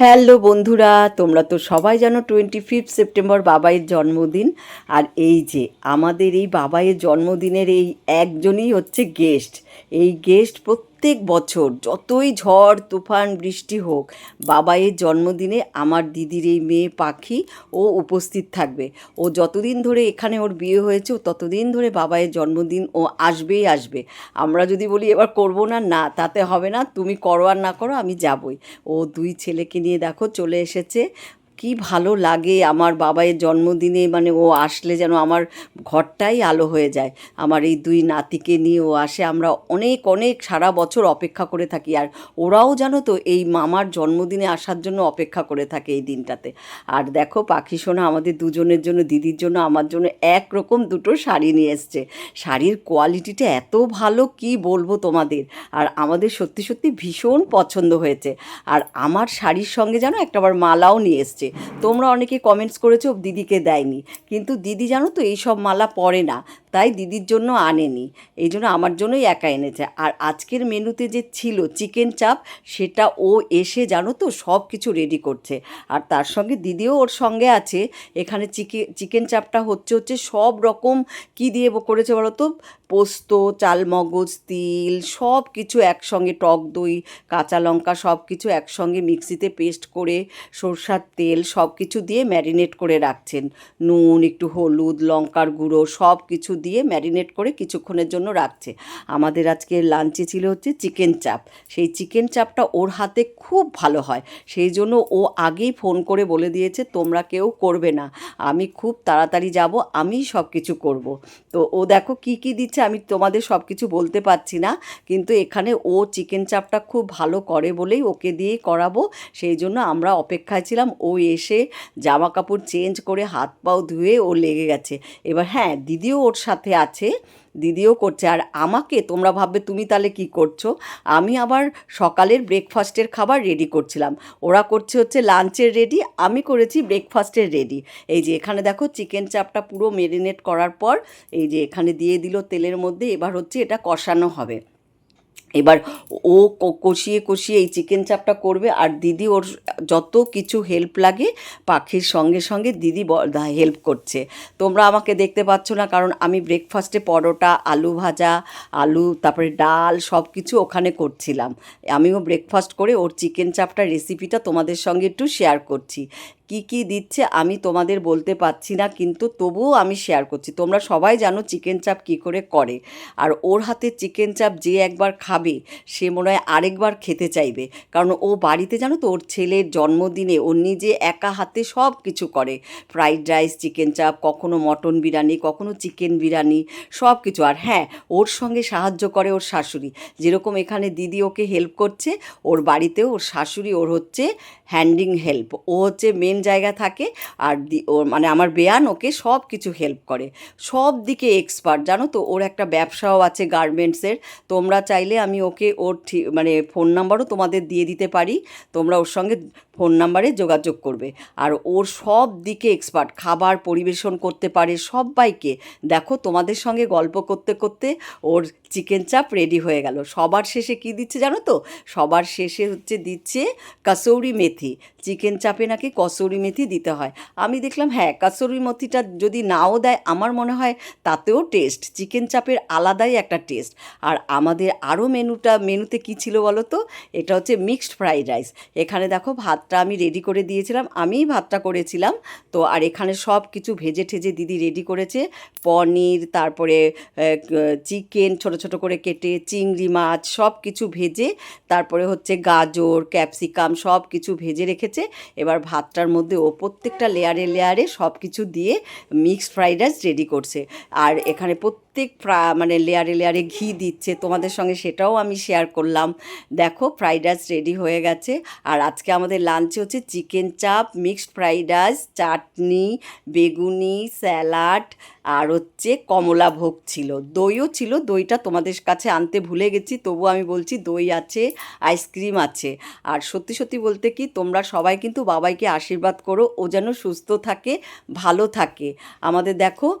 Hello বন্ধুরা, তোমরা তো সবাই জানো টোয়েন্টি ফিফথ সেপ্টেম্বর বাবাইয়ের জন্মদিন। আর এই যে আমাদের এই বাবাইয়ের জন্মদিনের এই একজনই হচ্ছে গেস্ট এই গেস্ট প্রত্যেক বছর যতই ঝড়, তুফান, বৃষ্টি হোক, বাবাইয়ের জন্মদিনে আমার দিদির এই মেয়ে পাখি ও উপস্থিত থাকবে। ও যতদিন ধরে এখানে ওর বিয়ে হয়েছে ততদিন ধরে বাবাইয়ের জন্মদিন ও আসবেই আসবে। আমরা যদি বলি এবার করব না না, তাতে হবে না, তুমি করো আর না করো, আমি যাবই। ও দুই ছেলেকে নিয়ে দেখো, চলে এসেছে। কি ভালো লাগে আমার বাবাইয়ের জন্মদিনে মানে ও আসলে যেন আমার ঘরটাই আলো হয়ে যায়। আমার এই দুই নাতিকে নিয়ে ও আসে। আমরা অনেক অনেক সারা বছর অপেক্ষা করে থাকি। আর ওরাও জানো তো, এই মামার জন্মদিনে আসার জন্য অপেক্ষা করে থাকে এই দিনটাতে। আর দেখো, পাখি সোনা আমাদের দুজনের জন্য, দিদির জন্য, আমার জন্য একরকম দুটো শাড়ি নিয়ে এসছে। শাড়ির কোয়ালিটিটা এত ভালো, কি বলব তোমাদের? আর আমাদের সত্যি সত্যি ভীষণ পছন্দ হয়েছে। আর আমার শাড়ির সঙ্গে জানো একটা আবার মালাও নিয়ে এসছে। তোমরা অনেকে কমেন্টস করেছ, দিদিকে দেয়নি। কিন্তু দিদি জানো তো এইসব মালা পরে না, তাই দিদির জন্য আনেনি। এই জন্য আমার জন্যই একা এনেছে। আর আজকের মেনুতে যে ছিল চিকেন চাপ সেটা ও এসে জানো তো, সব কিছু রেডি করছে। আর তার সঙ্গে দিদিও ওর সঙ্গে আছে। এখানে চিকেন চিকেন চাপটা হচ্ছে হচ্ছে সব রকম কি দিয়ে করেছে বলো তো? পোস্ত, চালমগজ, তিল, সব কিছু একসঙ্গে, টক দই, কাঁচা লঙ্কা সব কিছু একসঙ্গে মিক্সিতে পেস্ট করে, সরষার তেল সব কিছু দিয়ে ম্যারিনেট করে রাখছেন। নুন, একটু হলুদ, লঙ্কার গুঁড়ো সব কিছু দিয়ে ম্যারিনেট করে কিছুক্ষণের জন্য রাখছে। আমাদের আজকে লাঞ্চে ছিল হচ্ছে চিকেন চাপ সেই চিকেন চাপটা ওর হাতে খুব ভালো হয়। সেই জন্য ও আগেই ফোন করে বলে দিয়েছে, তোমরা কেউ করবে না। আমি খুব তাড়াতাড়ি যাব আমি সব কিছু করব। তো ও দেখো কি কি দিচ্ছে, আমি তোমাদের সব কিছু বলতে পারছি না। কিন্তু এখানে ও চিকেন চাপটা খুব ভালো করে বলেই ওকে দিয়েই করাবো। সেই জন্য আমরা অপেক্ষায় ছিলাম ও এসে জামা কাপড় চেঞ্জ করে হাত পাও ধুয়ে ও লেগে গেছে। এবার হ্যাঁ দিদিও ওর সাথে আছে, দিদিও করছে। আর আমাকে তোমরা ভাববে তুমি তাহলে কি করছ? আমি আবার সকালের ব্রেকফাস্টের খাবার রেডি করছিলাম। ওরা করছে হচ্ছে লাঞ্চের রেডি আমি করেছি ব্রেকফাস্টের রেডি এই যে এখানে দেখো চিকেন চাপটা পুরো মেরিনেট করার পর, এই যে এখানে দিয়ে দিল তেলের মধ্যে, এবার হচ্ছে এটা কষানো হবে। এবার ও কষিয়ে কষিয়ে এই চিকেন চাপটা করবে আর দিদি ওর যত কিছু হেল্প লাগে পাখির সঙ্গে সঙ্গে দিদি হেল্প করছে। তোমরা আমাকে দেখতে পাচ্ছ না কারণ আমি ব্রেকফাস্টে পরোটা, আলু ভাজা, আলু, তারপরে ডাল সব কিছু ওখানে করছিলাম। আমিও ব্রেকফাস্ট করে ওর চিকেন চাপটার রেসিপিটা তোমাদের সঙ্গে একটু শেয়ার করছি। কি কি দিচ্ছে আমি তোমাদের বলতে পারছি না, কিন্তু তবুও আমি শেয়ার করছি। তোমরা সবাই জানো চিকেন চাপ কি করে করে। আর ওর হাতে চিকেন চাপ যে একবার খাবে, সে মনে হয় আরেকবার খেতে চাইবে। কারণ ও বাড়িতে জানো তো, ওর ছেলের জন্মদিনে ও নিজে একা হাতে সব কিছু করে। ফ্রাইড রাইস চিকেন চাপ কখনো মটন বিরিয়ানি, কখনো চিকেন বিরিয়ানি, সব কিছু। আর হ্যাঁ ওর সঙ্গে সাহায্য করে ওর শাশুড়ি। যেরকম এখানে দিদি ওকে হেল্প করছে, ওর বাড়িতেও ওর শাশুড়ি, ওর হচ্ছে হ্যান্ডিং হেল্প ও হচ্ছে মেন জায়গা থাকে আর ওর মানে আমার বেয়ান ওকে সব কিছু হেল্প করে। সব দিকে এক্সপার্ট জানো তো? ওর একটা ব্যবসাও আছে গার্মেন্টসের তোমরা চাইলে আমি ওকে ওর ঠিক মানে ফোন নাম্বারও তোমাদের দিয়ে দিতে পারি। তোমরা ওর সঙ্গে ফোন নাম্বারে যোগাযোগ করবে। আর ওর সব দিকে এক্সপার্ট খাবার পরিবেশন করতে পারে সবাইকে। দেখো, তোমাদের সঙ্গে গল্প করতে করতে ওর চিকেন চাপ রেডি হয়ে গেল। সবার শেষে কি দিচ্ছে জানো তো? সবার শেষে হচ্ছে দিচ্ছে কাসৌরি মেথি। চিকেন চাপে নাকি কসৌরি মেথি দিতে হয়। আমি দেখলাম হ্যাঁ কাসৌরি মেথিটা যদি নাও দেয়, আমার মনে হয় তাতেও টেস্ট, চিকেন চাপের আলাদাই একটা টেস্ট। আর আমাদের আরও মেনুটা, মেনুতে কি ছিল বলো তো? এটা হচ্ছে মিক্সড ফ্রাইড রাইস। এখানে দেখো, ভাতটা আমি রেডি করে দিয়েছিলাম, আমিই ভাতটা করেছিলাম। তো আর এখানে সব কিছু ভেজে ঠেজে দিদি রেডি করেছে। পনির, তারপরে চিকেন ছোট ছোট করে কেটে, চিংড়ি মাছ সব কিছু ভেজে, তারপরে হচ্ছে গাজর, ক্যাপসিকাম সব কিছু ভেজে রেখেছে। এবার ভাতটার মধ্যে ও প্রত্যেকটা লেয়ারে লেয়ারে সব কিছু দিয়ে মিক্সড ফ্রাইড রাইস রেডি করছে। আর এখানে প্রত্যেক ফ্রা- মানে লেয়ারে লেয়ারে ঘি দিচ্ছে। তোমাদের সঙ্গে সেটাও আমি শেয়ার করলাম। দেখো ফ্রাইড রাইস রেডি হয়ে গেছে। আর আজকে আমাদের লাঞ্চে হচ্ছে চিকেন চাপ মিক্সড ফ্রাইড রাইস চাটনি, বেগুনি স্যালাড আর হচ্ছে কমলা ভোগ ছিল। দইও ছিল, দইটা তোমাদের কাছে আনতে ভুলে গেছি তবু আমি বলছি দই আছে আইসক্রিম আছে। আর সত্যি সত্যি বলতে কি, তোমরা সবাই কিন্তু বাবাইকে আশীর্বাদ করো, ও যেন সুস্থ থাকে, ভালো থাকে। আমাদের দেখো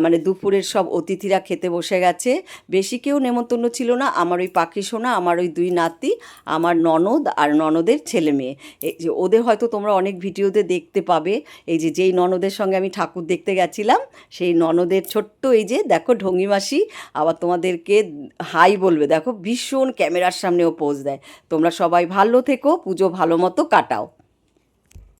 মানে দুপুরের সব অতিথিরা খেতে বসে গেছে। বেশি কেউ নেমন্তন্ন ছিল না। আমার ওই পাখি সোনা, আমার ওই দুই নাতি, আমার ননদ আর ননদের ছেলে মেয়ে। এই যে ওদের হয়তো তোমরা অনেক ভিডিওতে দেখতে পাবে। এই যে যেই ননদের সঙ্গে আমি ঠাকুর দেখতে গেছিলাম, সেই ননদের ছোট্ট এই যে, দেখো ঢঙ্গি মাসি আবার তোমাদেরকে হাই বলবে, দেখো ভীষণ ক্যামেরার সামনেও পোজ দেয়। তোমরা সবাই ভালো থেকো, পুজো ভালো মতো কাটাও।